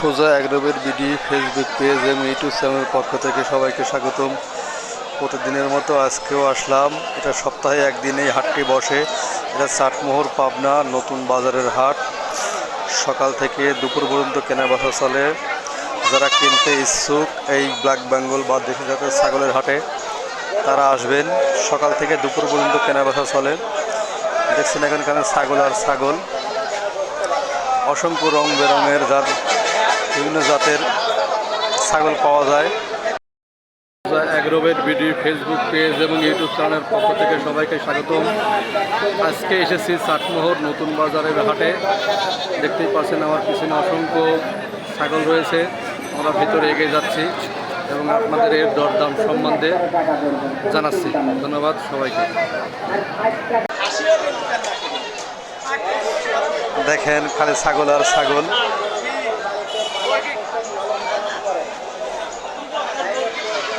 সোজা অ্যাগ্রোবের BD Facebook page এবং ইউটিউব চ্যানেলের পক্ষ থেকে সবাইকে স্বাগতম। প্রতিদিনের মতো আজকেও আসলাম। এটা সপ্তাহে একদিনেই হাটটি বসে। এটা চাটমোহর, পাবনা, নতুন বাজারের হাট। সকাল থেকে দুপুর পর্যন্ত কেনা বেচা চলে। যারা কিনতে ইচ্ছুক এই ব্ল্যাক বেঙ্গল বা দেশি জাতের ছাগলের হাটে, তারা আসবেন। সকাল থেকে দুপুর পর্যন্ত কেনা চলে। দেখছেন এখানকার ছাগল আর ছাগল। অসংখ্য রং বেরঙের জাত বিভিন্ন জাতের ছাগল পাওয়া যায়। অ্যাগ্রোভেট বিডি ফেসবুক পেজ এবং ইউটিউব চ্যানেলের পক্ষ থেকে সবাইকে স্বাগতম। আজকে এসেছি চাটমোহর নতুন বাজারের হাটে। দেখতেই পাচ্ছেন আমার পিছনে অসংখ্য ছাগল রয়েছে। আমরা ভিতরে এগিয়ে যাচ্ছি এবং আপনাদের এর দরদাম সম্বন্ধে জানাচ্ছি। ধন্যবাদ সবাইকে। দেখেন খালি ছাগল আর ছাগল।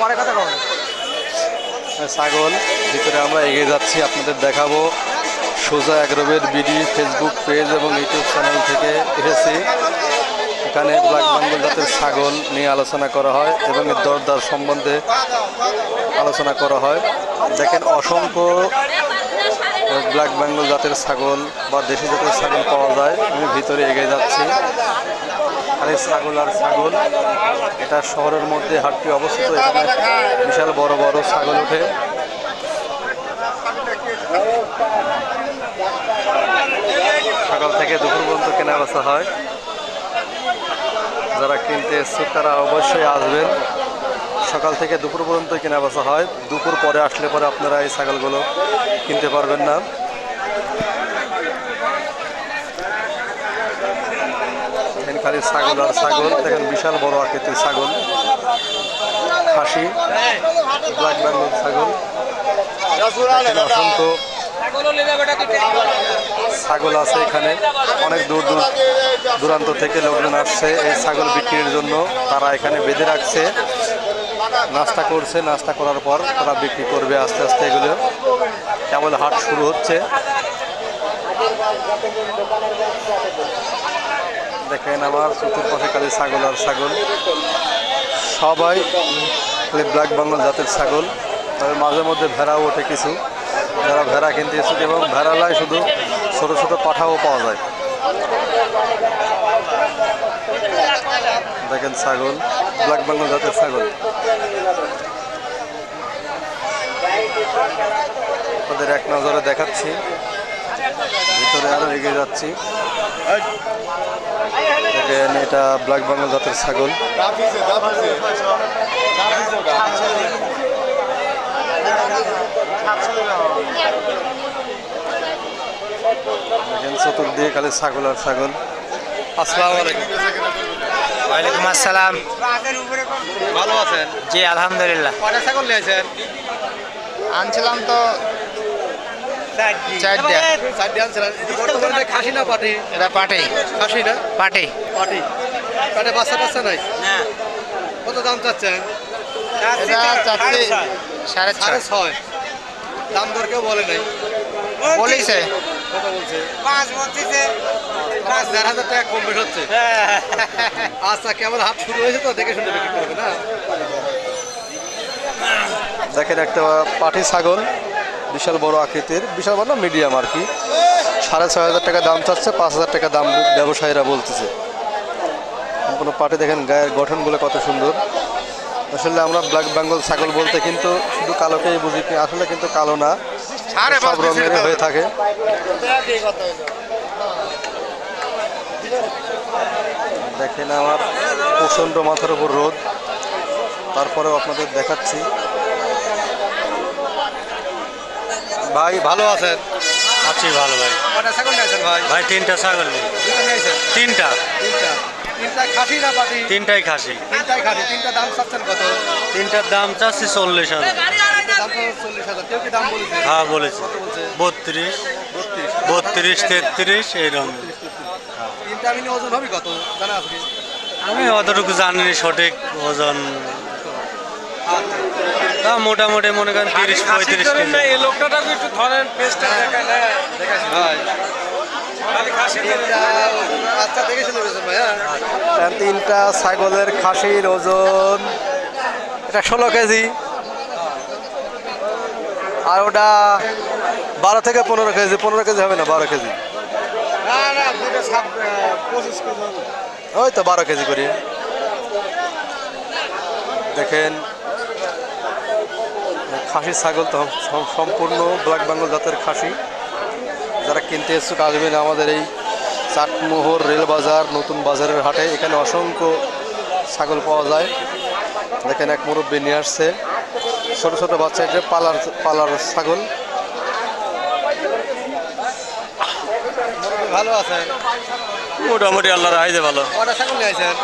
পরে কথা বলব ছাগল, ভিতরে আমরা এগিয়ে যাচ্ছি, আপনাদের দেখাবো। সোজা একরবের বিডি ফেসবুক পেজ এবং ইউটিউব চ্যানেল থেকে এসেছি। এখানে ব্ল্যাক বেঙ্গল জাতের ছাগল নিয়ে আলোচনা করা হয় এবং এর দরদার সম্বন্ধে আলোচনা করা হয়। দেখেন, অসংখ্য ব্ল্যাক বেঙ্গল জাতের ছাগল বা দেশি জাতের ছাগল পাওয়া যায়। আমি ভিতরে এগিয়ে যাচ্ছি। খালি ছাগল আর ছাগল, এটা শহরের মধ্যে হাটটি অবস্থিত। এখানে বিশাল বড় বড় ছাগল ওঠে। সকাল থেকে দুপুর পর্যন্ত কেনা বেচা হয়। যারা কিনতে এসছে, তারা অবশ্যই আসবেন। সকাল থেকে দুপুর পর্যন্ত কেনা বেচা হয়। দুপুর পরে আসলে পরে আপনারা এই ছাগলগুলো কিনতে পারবেন না। খালি ছাগল আর ছাগল, দেখেন বিশাল বড় আকৃতির ছাগল। খাসি, ব্ল্যাক বেঙ্গল ছাগল। অসংখ্য ছাগল আছে এখানে। অনেক দূর দূর দূরান্ত থেকে লোকজন আসছে এই ছাগল বিক্রির জন্য। তারা এখানে বেঁধে রাখছে। নাস্তা করছে, নাস্তা করার পর তারা বিক্রি করবে আস্তে আস্তে এগুলো। কেবল হাট শুরু হচ্ছে। দেখেন আমার চতুর্পাশে খালি ছাগল আর ছাগল। সবাই ব্ল্যাক বেঙ্গল জাতের ছাগল। তবে মাঝে মধ্যে ভেড়াও ওঠে কিছু। যারা ভেড়া কিনতে এসেছে এবং ভেড়ালাই শুধু ছোট ছোট পাঠাও পাওয়া যায়। দেখেন ছাগল, ব্ল্যাক বেঙ্গল জাতের ছাগল। আপনাদের এক নজরে দেখাচ্ছি। ভিতরে আরও এগিয়ে যাচ্ছি। দেখেন, এটা ব্ল্যাক বেঙ্গল জাতের ছাগল। দেখেন, চতুর্দিকে খালি ছাগল আর ছাগল। আসসালামু আলাইকুম। ওয়ালাইকুম আসসালাম। ভালো আছেন? জি আলহামদুলিল্লাহ। কটা ছাগল নিয়েছেন? আনছিলাম তো খাসি না পাটি? এটা পাটে। খাসি না? পাটে। পাটি। পাটে বাচ্চা টাচ্চা নাই? কত দাম চাচ্ছেন? এটা সাড়ে ছয়। দাম দর কেউ বলে নাই। বলেছে। পাঁচ বলতেছে। পাঁচ দেড় হাজার টাকা কম বেশ হচ্ছে। আচ্ছা কেমন হাত শুরু হয়েছে তো? দেখে শুনে বিক্রি করবে না? দেখেন একটা পাটি ছাগল বিশাল বড় আকৃতির বিশাল বড় মিডিয়াম আর কি। সাড়ে ছয় হাজার টাকা দাম চাচ্ছে পাঁচ হাজার টাকা দাম ব্যবসায়ীরা বলতেছে। সম্পূর্ণ পাটি দেখেন গায়ের গঠনগুলো কত সুন্দর। আসলে আমরা ব্ল্যাক বেঙ্গল ছাগল বলতে কিন্তু শুধু কালোকেই বুঝি আসলে কিন্তু কালো না। সব রঙের হয়ে থাকে। দেখেন আমার প্রচণ্ড মাথার উপর রোদ। তারপরেও আপনাদের দেখাচ্ছি। ভাই ভালো আছেন? আছি ভালো ভাই। কটা ছাগল নিয়েছেন ভাই? ভাই তিনটা ছাগল নিয়েছেন তিনটা। তিনটা। তিনটা খাসি না পাটি? তিনটাই খাসি। তিনটাই খাসি। তিনটা দাম চাচ্ছেন কত? তিনটার দাম চাচ্ছি চল্লিশ হাজার। হ্যাঁ বলেছি। বত্রিশ। বত্রিশ। তেত্রিশ এইরকম তিনটা ওজন হবে কত? জানা আছে কি? আমি অতটুকু জানিনা সঠিক ওজন। তা মোটামুটি মনে করেন তিরিশ পঁয়ত্রিশ হ্যাঁ। আচ্ছা হ্যাঁ তিনটা ছাগলের খাসির ওজন এটা ষোলো কেজি। আর ওটা বারো থেকে পনেরো কেজি পনেরো কেজি হবে না বারো কেজি। ওই তো বারো কেজি করি। দেখেন খাসি ছাগল তো সম্পূর্ণ ব্ল্যাক বেঙ্গল জাতের খাসি। যারা কিনতে এসছুক আসবেন আমাদের এই চাটমোহর রেল বাজার নতুন বাজারের হাটে। এখানে অসংখ্য ছাগল পাওয়া যায়। দেখেন এক মুরব্বী নিয়ে আসছে। ছোট ছোট বাচ্চা যে পালার পালার ছাগল। ভালো আছেন? মোটামুটি আল্লাহর হাইতে ভালো। কটা ছাগল নিয়ে আসেন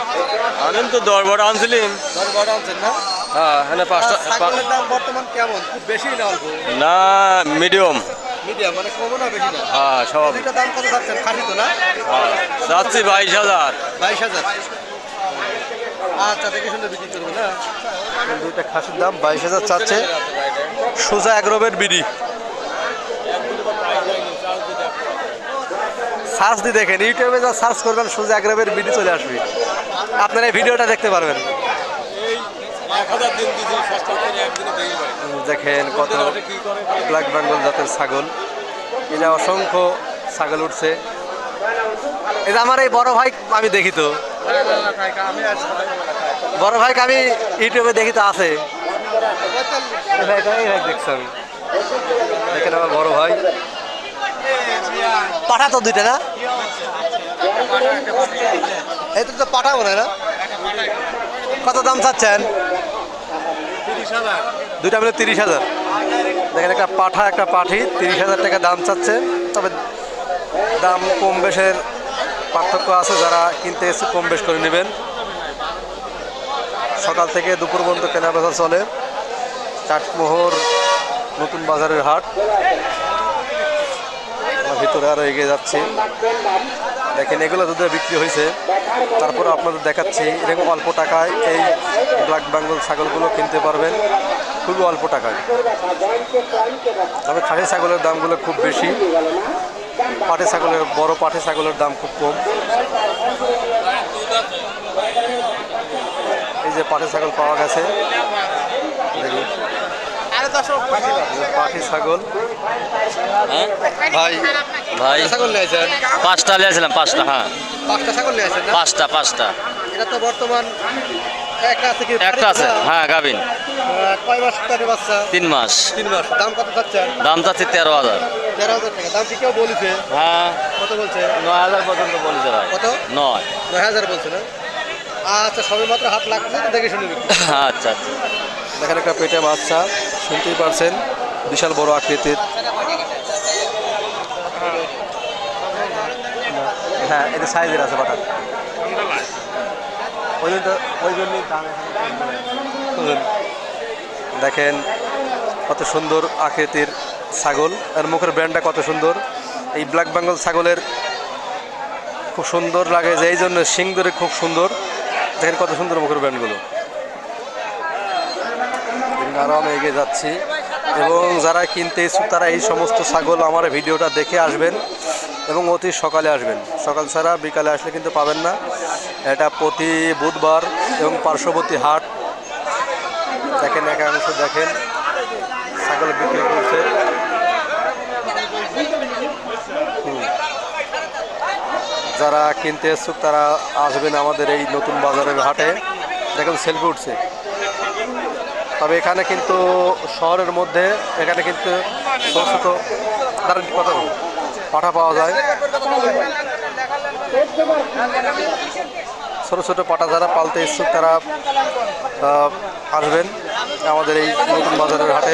আনেন তো দশ বারো আনছিলাম। দশ বারোটা আনছেন না? হ্যাঁ হ্যাঁ পাঁচটা ছাগলের দাম বর্তমান কেমন? খুব বেশি না অল্প? না মিডিয়াম। মিডিয়াম মানে কমও না বেশি না? হ্যাঁ সব। দুইটা দাম কত থাকছেন খাসি তো না? যাচ্ছি বাইশ হাজার। বাইশ হাজার। আচ্ছা দেখে দুইটা খাসির দাম বাইশ হাজার চাচ্ছে। সোজা এগ্রোবের বিডি। সার্চ দিয়ে দেখেন, ইউটিউবে যা সার্চ করবেন, সোজা এগ্রোবের বিডি চলে আসবে। আপনারা এই ভিডিওটা দেখতে পারবেন। দেখেন কত ব্ল্যাক বেঙ্গল জাতের ছাগল। এটা অসংখ্য ছাগল উঠছে। এটা আমার এই বড় ভাই, আমি দেখি তো। বড় ভাইকে আমি ইউটিউবে দেখি তো আছে। এই ভাইটা দেখছি আমি। দেখেন আমার বড় ভাই। পাঠা তো দুইটা না? এই তো পাঠা মনে না? কত দাম চাচ্ছেন? দুইটা মিলে তিরিশ হাজার। দেখেন একটা পাঠা, একটা পাঠি, তিরিশ হাজার টাকা দাম চাচ্ছে। তবে দাম কম বেশের পার্থক্য আছে, যারা কিনতে এসে কম বেশ করে নেবেন। সকাল থেকে দুপুর পর্যন্ত কেনা বেচা চলে। চাটমোহর নতুন বাজারের হাট। ভিতরে আরও এগিয়ে যাচ্ছি। দেখেন, এগুলো যদি বিক্রি হয়েছে। তারপর আপনাদের দেখাচ্ছি, এরকম অল্প টাকায় এই ব্ল্যাক বেঙ্গল ছাগলগুলো কিনতে পারবেন। খুবই অল্প টাকায়। তবে খাসি ছাগলের দামগুলো খুব বেশি। পাটি ছাগলের বড় পাটি ছাগলের দাম খুব কম। এই যে পাটি ছাগল পাওয়া গেছে। পাটি ছাগল। ভাই ভাই। ছাগল নিয়েছেন পাঁচটা নিয়েছিলাম পাঁচটা হ্যাঁ। পাঁচটা ছাগল নিয়েছেন না? পাঁচটা পাঁচটা। এটা তো বর্তমান একটা আছে কি? একটা আছে। হ্যাঁ গাবিন কয় মাস তার বাচ্চা? তিন মাস। তিন মাস। দাম কত চাচ্ছেন দাম চাচ্ছি তেরো হাজার। তেরো হাজার টাকা। দাম কি কেউ বলেছে? হ্যাঁ। কত বলছে? নয় হাজার পর্যন্ত বলেছে ভাই। কত? নয়। নয় হাজার বলছে না? আচ্ছা সবে মাত্র হাত লাগছে দেখে শুনে আচ্ছা আচ্ছা। দেখেন একটা পেটে বাচ্চা শুনতেই পারছেন বিশাল বড় আকৃতির। হ্যাঁ এটা সাইজের আছে বাটা। দেখেন কত সুন্দর আকৃতির ছাগল। আর মুখের ব্র্যান্ডটা কত সুন্দর। এই ব্ল্যাক বেঙ্গল ছাগলের খুব সুন্দর লাগে যে এই জন্য সিং ধরে খুব সুন্দর। দেখেন কত সুন্দর মুখের ব্র্যান্ডগুলো আরও আমি এগিয়ে যাচ্ছি। এবং যারা কিনতে ইচ্ছুক, তারা এই সমস্ত ছাগল আমার ভিডিওটা দেখে আসবেন এবং অতি সকালে আসবেন। সকাল ছাড়া বিকালে আসলে কিন্তু পাবেন না। এটা প্রতি বুধবার এবং পার্শ্ববর্তী হাট দেখেন একাংশ দেখেন, ছাগল বিক্রি করছে। যারা কিনতে ইচ্ছুক তারা আসবেন আমাদের এই নতুন বাজারের হাটে। দেখেন সেলফি উঠছে। তবে এখানে কিন্তু শহরের মধ্যে, এখানে কিন্তু ছোট দাঁড়ান কথা পাঠা পাওয়া যায়। ছোট ছোট পাটা যারা পালতে ইচ্ছুক তারা আহ, আসবেন আমাদের এই নতুন বাজারের হাটে।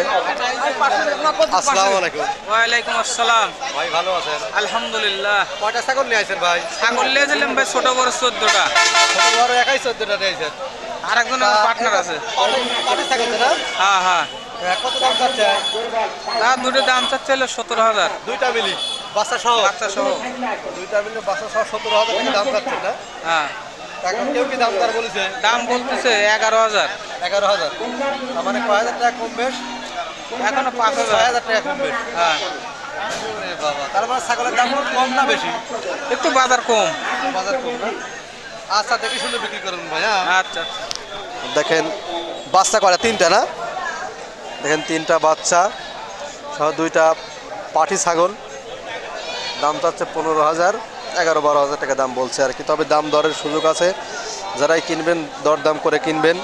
আসসালামু আলাইকুম ওয়ালাইকুম আসসালাম। ভাই ভালো আছেন? আলহামদুলিল্লাহ। কয়টা ছাগল নিয়ে আসেন ভাই? ছাগল নিয়েছিলাম ভাই ছোট বড় চোদ্দটা। ছোট বড় একাই চোদ্দটা নিয়েছেন আর একজন পার্টনার আছে। হ্যাঁ হ্যাঁ। হ্যাঁ, কত দাম চাচ্ছে? তার দুটো দাম সতেরো হাজার। দুইটা মিলি বাচ্চা সহ বাচ্চা সহ দুইটা মিলি বাচ্চা সহ সতেরো হাজার টাকা দাম চাচ্ছেন না? হ্যাঁ। কেউ কি দাম তার বলেছে? দাম বলতেছে এগারো হাজার। এগারো হাজার। মানে কয় হাজার টাকা কম বেশ? এখনও পাঁচ ছয় হাজার হাজার টাকা কম বেশ। হ্যাঁ। বাবা। তার মানে ছাগলের দাম কম না বেশি? একটু বাজার কম। বাজার কম না? আচ্ছা দেখে শুনে বিক্রি করুন ভাই হ্যাঁ। আচ্ছা আচ্ছা। দেখেন বাচ্চা করা তিনটা না? দেখেন তিনটা বাচ্চা সহ দুইটা পাটি ছাগল। দাম তো হচ্ছে পনেরো হাজার। এগারো বারো হাজার টাকা দাম বলছে আর কি। তবে দাম দরের সুযোগ আছে। যারাই কিনবেন, দরদাম করে কিনবেন।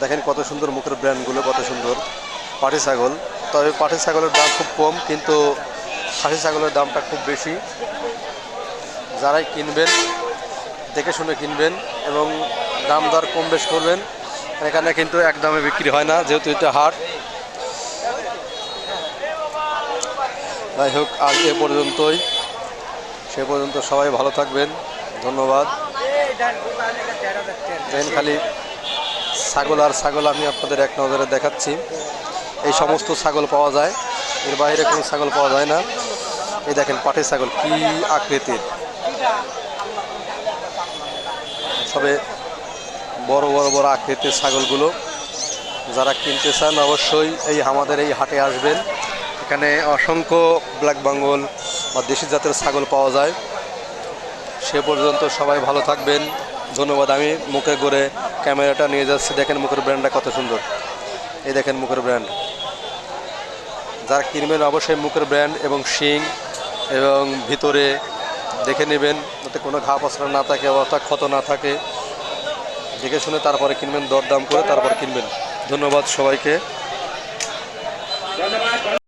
দেখেন কত সুন্দর মুখের ব্র্যান্ডগুলো কত সুন্দর। পাটি ছাগল। তবে পাটি ছাগলের দাম খুব কম, কিন্তু খাসি ছাগলের দামটা খুব বেশি। যারাই কিনবেন, দেখে শুনে কিনবেন এবং দাম দর কম বেশ করবেন। এখানে কিন্তু এক দামে বিক্রি হয় না, যেহেতু এটা হাট। যাই হোক, আজ এ পর্যন্তই। সে পর্যন্ত সবাই ভালো থাকবেন। ধন্যবাদ। দেখেন খালি ছাগল আর ছাগল আমি আপনাদের এক নজরে দেখাচ্ছি। এই সমস্ত ছাগল পাওয়া যায়। এর বাইরে কোনো ছাগল পাওয়া যায় না। এই দেখেন, পাটের ছাগল, কি আকৃতির। সবে বড় বড় বড় আকৃতির ছাগলগুলো যারা কিনতে চান, অবশ্যই এই আমাদের এই হাটে আসবেন। এখানে অসংখ্য ব্ল্যাক বেঙ্গল বা দেশি জাতের ছাগল পাওয়া যায়। সে পর্যন্ত সবাই ভালো থাকবেন। ধন্যবাদ, আমি মুখে করে ক্যামেরাটা নিয়ে যাচ্ছি। দেখেন মুখের ব্র্যান্ডটা কত সুন্দর। এই দেখেন মুখের ব্র্যান্ড যারা কিনবেন অবশ্যই মুখের ব্র্যান্ড এবং শিং এবং ভিতরে দেখে নেবেন, যাতে কোনো ঘা পচড়া না থাকে অর্থাৎ ক্ষত না থাকে। দেখে শুনে তারপরে কিনবেন, দরদাম করে তারপর কিনবেন। ধন্যবাদ সবাইকে।